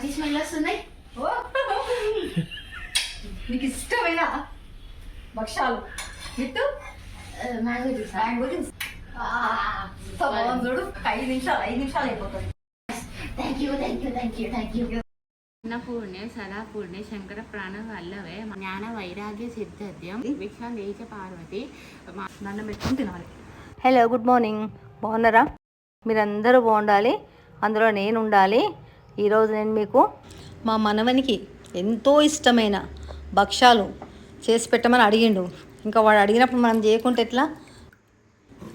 మంచి స్మెల్ వస్తున్నాయి! నీకు ఇష్టమైన? భక్షాలు మ్యాంగో జ్యూస్. Mango juice. చూడు. ఐదు నిమిషాలు ఐదు నిమిషాలు అయిపోతుంది. Thank you thank you thank you thank you అన్నపూర్ణే సదాపూర్ణే శంకర ప్రాణ వల్లవే జ్ఞాన వైరాగ్య సిద్ధాద్యం విక్షాలేచ పార్వతి మా- దండం పెట్టుకుని తినాలి. హలో గుడ్ మార్నింగ్ బాగున్నారా? మీరందరూ బాగుండాలి. అందులో నేను ఉండాలి ఈరోజు నేను మీకు మా మనవనికి ఎంతో ఇష్టమైన భక్ష్యాలు చేసి పెట్టమని అడిగిండు. ఇంకా వాడు అడిగినప్పుడు మనం చేయకుంటే ఎట్లా?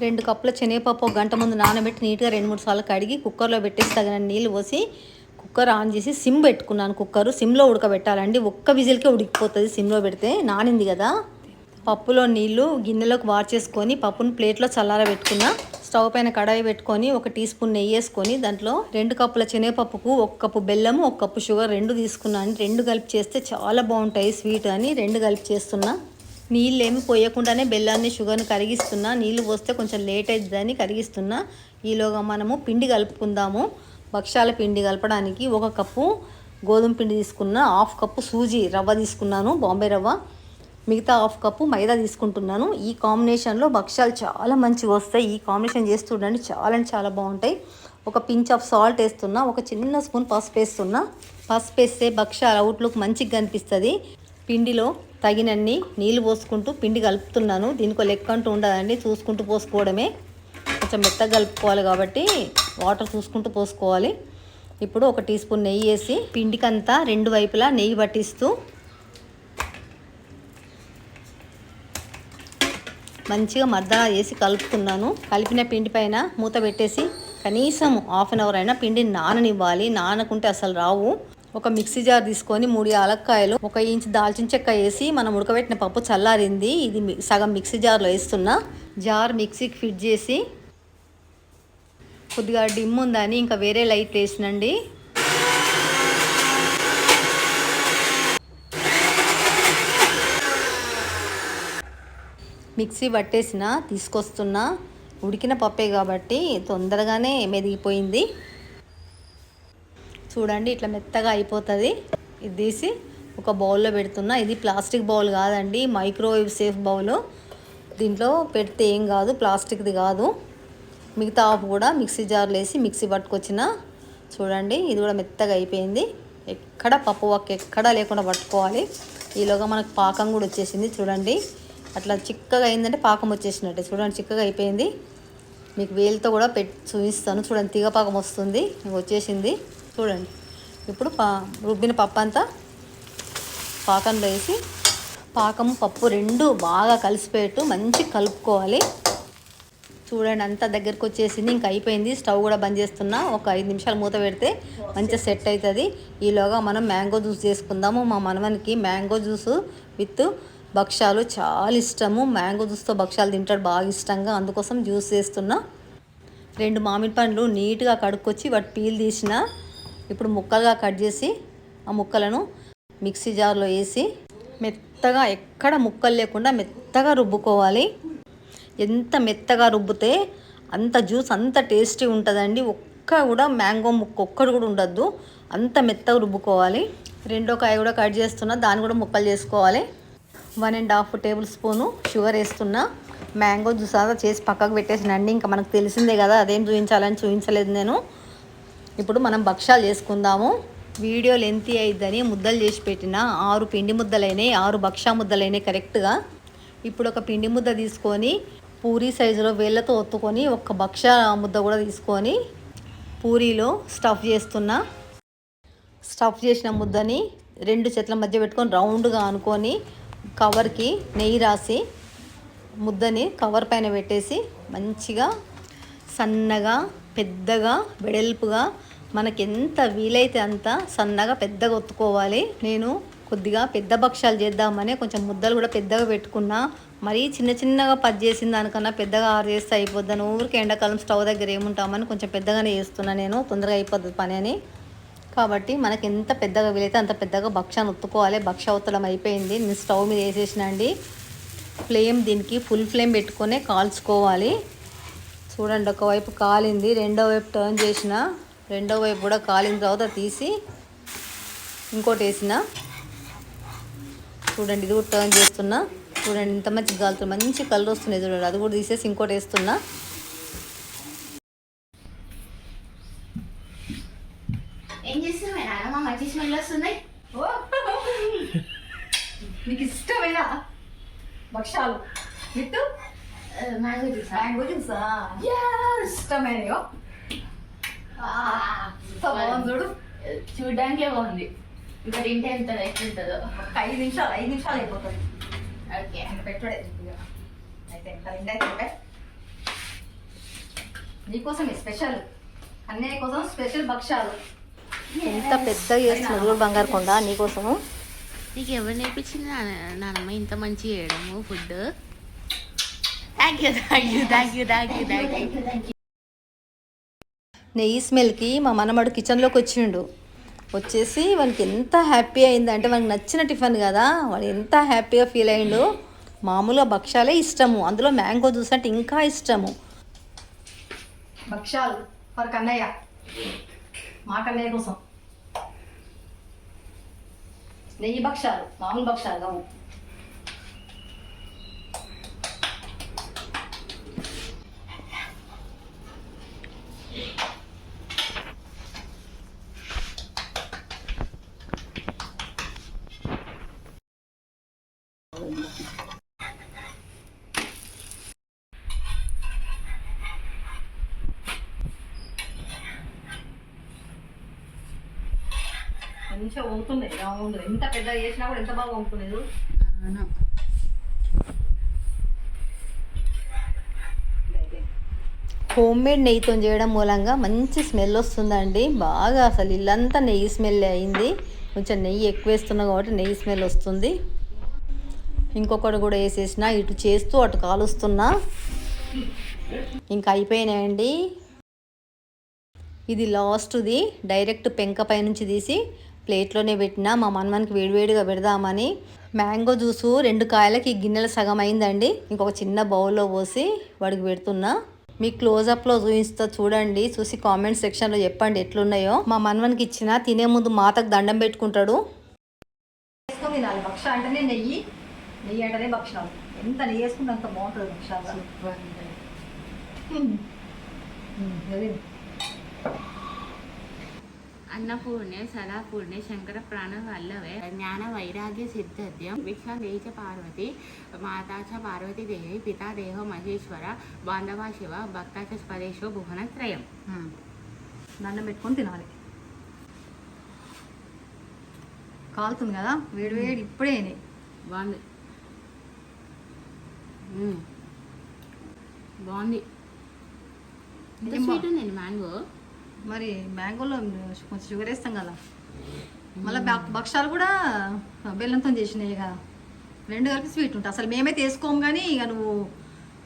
రెండు కప్పుల శనగపప్పు ఒక గంట ముందు నానబెట్టి నీట్గా రెండు మూడు సార్లు కడిగి కుక్కర్లో పెట్టేసి తగిన నీళ్ళు పోసి కుక్కర్ ఆన్ చేసి సిమ్ పెట్టుకున్నాను. కుక్కర్ సిమ్లో ఉడకబెట్టాలండి. ఒక్క విజిల్కే ఉడికిపోతుంది సిమ్లో పెడితే. నానింది కదా. పప్పులో నీళ్ళు గిన్నెలోకి వార్చేసుకొని పప్పును ప్లేట్లో చల్లారబెట్టుకున్నా స్టవ్ పైన కడాయి పెట్టుకొని ఒక టీ స్పూన్ నెయ్యి వేసుకొని దాంట్లో రెండు కప్పుల శనగపప్పుకు ఒక కప్పు బెల్లము ఒక కప్పు షుగర్ రెండు తీసుకున్నాను రెండు కలిపి చేస్తే చాలా బాగుంటాయి స్వీట్ అని రెండు కలిపి చేస్తున్నా. నీళ్ళు ఏమి పోయకుండానే బెల్లాన్ని షుగర్ని కరిగిస్తున్నా. నీళ్ళు పోస్తే కొంచెం లేట్ అవుతుందని కరిగిస్తున్నా. ఈలోగా మనము పిండి కలుపుకుందాము. భక్ష్యాల పిండి కలపడానికి ఒక కప్పు గోధుమ పిండి తీసుకున్న హాఫ్ కప్పు సూజీ రవ్వ తీసుకున్నాను బాంబే రవ్వ. మిగతా హాఫ్ కప్పు మైదా తీసుకుంటున్నాను. ఈ కాంబినేషన్లో భక్ష్యాలు చాలా మంచిగా వస్తాయి. ఈ కాంబినేషన్ చేసి చూడండి చాలా అంటే చాలా బాగుంటాయి. ఒక పించ్ ఆఫ్ సాల్ట్ వేస్తున్నా ఒక చిన్న స్పూన్ పసుపు వేస్తున్నా. పసుపు వేస్తే భక్ష్యాలు అవుట్లుక్ మంచిగా కనిపిస్తుంది. పిండిలో తగినన్ని నీళ్ళు పోసుకుంటూ పిండి కలుపుతున్నాను. దీనికి లెక్క అంటూ ఉండదండి చూసుకుంటూ పోసుకోవడమే. కొంచెం మెత్తగా కలుపుకోవాలి కాబట్టి వాటర్ చూసుకుంటూ పోసుకోవాలి. ఇప్పుడు ఒక టీ స్పూన్ నెయ్యి వేసి పిండికంతా రెండు వైపులా నెయ్యి పట్టిస్తూ మంచిగా మర్దన వేసి కలుపుకున్నాను. కలిపిన పిండి పైన మూత పెట్టేసి కనీసం హాఫ్ అన్ అవర్ అయినా పిండిని నాననివ్వాలి. నానకుంటే అసలు రావు. ఒక మిక్సీ జార్ తీసుకొని మూడు యాలక్కాయలు ఒక ఇంచ్ దాల్చిన చెక్క వేసి మనం ఉడకబెట్టిన పప్పు చల్లారింది. ఇది సగం మిక్సీ జార్లో వేస్తున్నా. జార్ మిక్సీకి ఫిట్ చేసి కొద్దిగా డిమ్ ఉందని ఇంకా వేరే లైట్ వేసినండి. మిక్సీ పట్టేసిన తీసుకొస్తున్నా ఉడికిన పప్పే కాబట్టి తొందరగానే మెదిగిపోయింది. చూడండి ఇట్లా మెత్తగా అయిపోతుంది. ఇది తీసి ఒక బౌల్లో పెడుతున్నా. ఇది ప్లాస్టిక్ బౌల్ కాదండి మైక్రోవేవ్ సేఫ్ బౌల్. దీంట్లో పెడితే ఏం కాదు ప్లాస్టిక్ది కాదు. మిగతా ఆఫ్ కూడా మిక్సీ జార్లు వేసి మిక్సీ పట్టుకొచ్చిన చూడండి ఇది కూడా మెత్తగా అయిపోయింది. ఎక్కడ పప్పు వక్క ఎక్కడా లేకుండా పట్టుకోవాలి. ఈలోగా మనకు పాకం కూడా వచ్చేసింది చూడండి. అట్లా చిక్కగా అయిందంటే పాకం వచ్చేసినట్టే. చూడండి చిక్కగా అయిపోయింది. మీకు వేలుతో కూడా పెట్టి చూపిస్తాను. చూడండి తీగ పాకం వస్తుంది. వచ్చేసింది. చూడండి ఇప్పుడు పా రుబ్బిన పప్పు అంతా పాకంలో వేసి పాకం పప్పు రెండు బాగా కలిసిపోయేట్టు మంచి కలుపుకోవాలి. చూడండి అంతా దగ్గరకు వచ్చేసింది. ఇంకా అయిపోయింది. స్టవ్ కూడా బంద్ చేస్తున్నా. ఒక ఐదు నిమిషాలు మూత పెడితే మంచిగా సెట్ అవుతుంది. ఈలోగా మనం మ్యాంగో జ్యూస్ చేసుకుందాము. మా మనవనికి మ్యాంగో జ్యూస్ విత్ భక్ష్యాలు చాలా ఇష్టము. మ్యాంగో జ్యూస్తో భక్ష్యాలు తింటాడు. బాగా ఇష్టంగా అందుకోసం జ్యూస్ చేస్తున్నా రెండు మామిడి పండ్లు నీట్గా కడుక్కొచ్చి వాటి పీల్ తీసిన. ఇప్పుడు ముక్కలుగా కట్ చేసి ఆ ముక్కలను మిక్సీ జార్లో వేసి మెత్తగా ఎక్కడ ముక్కలు లేకుండా మెత్తగా రుబ్బుకోవాలి. ఎంత మెత్తగా రుబ్బితే అంత జ్యూస్ అంత టేస్టీ ఉంటుందండి. ఒక్క కూడా మ్యాంగో ముక్క ఒక్కడు కూడా ఉండద్దు. అంత మెత్తగా రుబ్బుకోవాలి. రెండో కాయ కూడా కట్ చేస్తున్నా. దాన్ని కూడా ముక్కలు చేసుకోవాలి. One and half tablespoon sugar వేస్తున్నా. మ్యాంగో జ్యూస్ అంతా చేసి పక్కకు పెట్టేసినండి ఇంకా మనకు తెలిసిందే కదా అదేం చూపించాలని చూపించలేదు నేను. ఇప్పుడు మనం భక్ష్యాలు చేసుకుందాము. వీడియో లెంతి అయిద్దని ముద్దలు చేసి పెట్టిన. ఆరు పిండి ముద్దలైనాయి ఆరు భక్షా ముద్దలైనాయి కరెక్ట్గా. ఇప్పుడు ఒక పిండి ముద్ద తీసుకొని పూరీ సైజులో వేళ్ళతో ఒత్తుకొని ఒక భక్ష ముద్ద కూడా తీసుకొని పూరీలో స్టఫ్ చేస్తున్నా. స్టఫ్ చేసిన ముద్దని రెండు చెట్ల మధ్య పెట్టుకొని రౌండ్గా అనుకొని కవర్కి నెయ్యి రాసి ముద్దని కవర్ పైన పెట్టేసి మంచిగా సన్నగా పెద్దగా వెడల్పుగా మనకి ఎంత వీలైతే అంత సన్నగా పెద్దగా ఒత్తుకోవాలి. నేను కొద్దిగా పెద్ద భక్ష్యాలు చేద్దామని కొంచెం ముద్దలు కూడా పెద్దగా పెట్టుకున్నా. మరీ చిన్న చిన్నగా పది చేసిన దానికన్నా పెద్దగా ఆరు చేస్తే అయిపోద్దని. ఊరికి ఎండాకాలం స్టవ్ దగ్గర ఏముంటామని కొంచెం పెద్దగానే చేస్తున్నా నేను. తొందరగా అయిపోతుంది పని అని. కాబట్టి మనకి ఎంత పెద్దగా వీలైతే అంత పెద్దగా భక్ష్యాన్ని ఉత్తుకోవాలి భక్ష్య ఒత్తడం అయిపోయింది. నేను స్టవ్ మీద వేసేసినండి. ఫ్లేమ్ దీనికి ఫుల్ ఫ్లేమ్ పెట్టుకొని కాల్చుకోవాలి. చూడండి ఒకవైపు కాలింది. రెండో వైపు టర్న్ చేసిన. రెండో వైపు కూడా కాలిన తర్వాత తీసి ఇంకోటి వేసిన. చూడండి ఇది కూడా టర్న్ చేస్తున్నా. చూడండి ఇంత మంచి గాలుతుంది మంచి కలర్ వస్తున్నాయి చూడండి. అది కూడా తీసేసి ఇంకోటి వేస్తున్నా. ఏం చేస్తున్నావు? నాన్నమ్మ మంచి స్మెల్ వస్తున్నాయి నీకు ఇష్టమైన? భక్షాలు. విత్ మ్యాంగో జ్యూసా? మ్యాంగో జ్యూసా? ఇష్టమైనయో? బాగుంది చూడు. చూడ్డానికే బాగుంది. ఇంకా తింటే ఎంత ఎట్లుంటుందో ఒక ఐదు నిమిషాలు ఐదు నిమిషాలు అయిపోతుంది. ఓకే. పెట్టుడే అయితే ఉంటాయి. నీకోసం స్పెషల్. అన్నయ్య కోసం స్పెషల్ భక్షాలు. ఎంత పెద్దగా చేస్తున్నారు చూడు బంగారు కొండ నీకోసము నీకు ఎవరు నేర్పించింది నాన్నమ్మ ఇంత మంచి చేయడము food? Thank you thank you thank you thank you thank you thank you నెయ్యి స్మెల్కి మా మనమడు కిచెన్లోకి వచ్చిండు. వచ్చేసి వానికి ఎంత హ్యాపీ అయిందంటే వానికి నచ్చిన టిఫిన్ కదా వాడు ఎంత హ్యాపీగా ఫీల్ అయ్యిండు మామూలుగా భక్షాలే ఇష్టము అందులో మ్యాంగో జ్యూస్ అంటే ఇంకా ఇష్టము. భక్షాలు ఫర్ కన్నయ్య మా కన్నయ్య కోసం నెయ్యి భక్షాలు మామూలు భక్షాలు కావు. మంచిగా ఎంత పెద్దగా చేసినా కూడా ఎంత బాగా. హోమ్ మేడ్ నెయ్యితో చేయడం మూలంగా మంచి స్మెల్ వస్తుందండి. బాగా అసలు ఇల్లంతా నెయ్యి స్మెల్ అయింది. కొంచెం నెయ్యి ఎక్కువ వేస్తున్నా కాబట్టి నెయ్యి స్మెల్ వస్తుంది. ఇంకొకటి కూడా వేసేసిన. ఇటు చేస్తూ అటు కాలుస్తున్నా. ఇంకా అయిపోయినాయండి. ఇది లాస్ట్ది డైరెక్ట్ పెంక పై నుంచి తీసి ప్లేట్లోనే పెట్టిన మా మన్మన్కి వేడివేడిగా పెడదామని. మ్యాంగో జ్యూసు రెండు కాయలకి గిన్నెల సగం అయిందండి. ఇంకొక చిన్న బౌల్లో పోసి వాడికి పెడుతున్నా. మీ క్లోజప్లో చూపిస్తా చూడండి. చూసి కామెంట్ సెక్షన్లో చెప్పండి ఎట్లున్నాయో. మా మన్మన్కి ఇచ్చిన తినే ముందు మాతకు దండం పెట్టుకుంటాడు. తినాలి భక్ష అంటేనే నెయ్యి నెయ్యి అంటేనే ఎంత నెయ్యి వేసుకుంటే అంత బాగుంటుంది భక్షాలు. అన్నపూర్ణే సదాపూర్ణే శంకర ప్రాణ వల్లవే జ్ఞాన వైరాగ్య సిద్ధత్యం మాతా చ పార్వతీ దేవి పితా దేహో మహేశ్వర బాంధవ శివ భక్త చ స్పదేశో భువనత్రయం. దండం పెట్టుకొని తినాలి కాలుతుంది కదా వేడి వేడి ఇప్పుడే. బాగుంది. బాగుంది స్వీట్ ఉందండి మ్యాంగో మరి మ్యాంగోలో కొంచెం షుగర్ వేస్తాం కదా. మళ్ళీ భక్షాలు కూడా బెల్లంతో చేసినాయి కదా రెండు కలిపి స్వీట్ ఉంటాయి అసలు మేమైతే వేసుకోము కానీ ఇక నువ్వు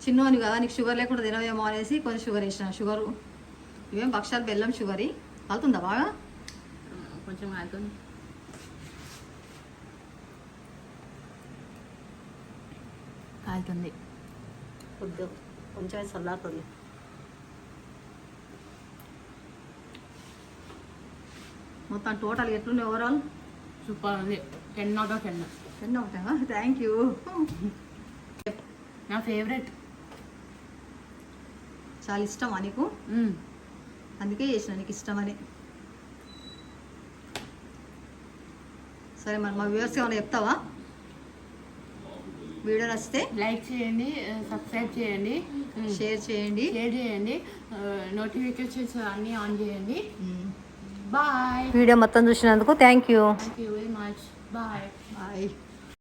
చిన్నోని కదా నీకు షుగర్ లేకుండా తినవేమో అనేసి కొంచెం షుగర్ వేసిన. షుగరు ఇవేం భక్షాలు బెల్లం షుగర్ కలుతుందా బాగా? కొంచెం కాలుతుంది కాలుతుంది కొంచెం చల్లారుతుంది మొత్తం టోటల్ ఎట్లుంది ఓవరాల్ సూపర్ ఉంది. Ten out of ten ten అవుతావా థ్యాంక్ యూ నా ఫేవరెట్ చాలా ఇష్టమా నీకు? అందుకే చేసిన నీకు ఇష్టమని. సరే మరి మా వ్యూవర్స్ ఏమైనా చెప్తావా? వీడియో నచ్చితే లైక్ చేయండి సబ్స్క్రైబ్ చేయండి షేర్ చేయండి. షేర్ చేయండి నోటిఫికేషన్స్ అన్నీ ఆన్ చేయండి. బాయ్ వీడియో మొత్తం చూసినందుకు thank you. Thank you very much bye bye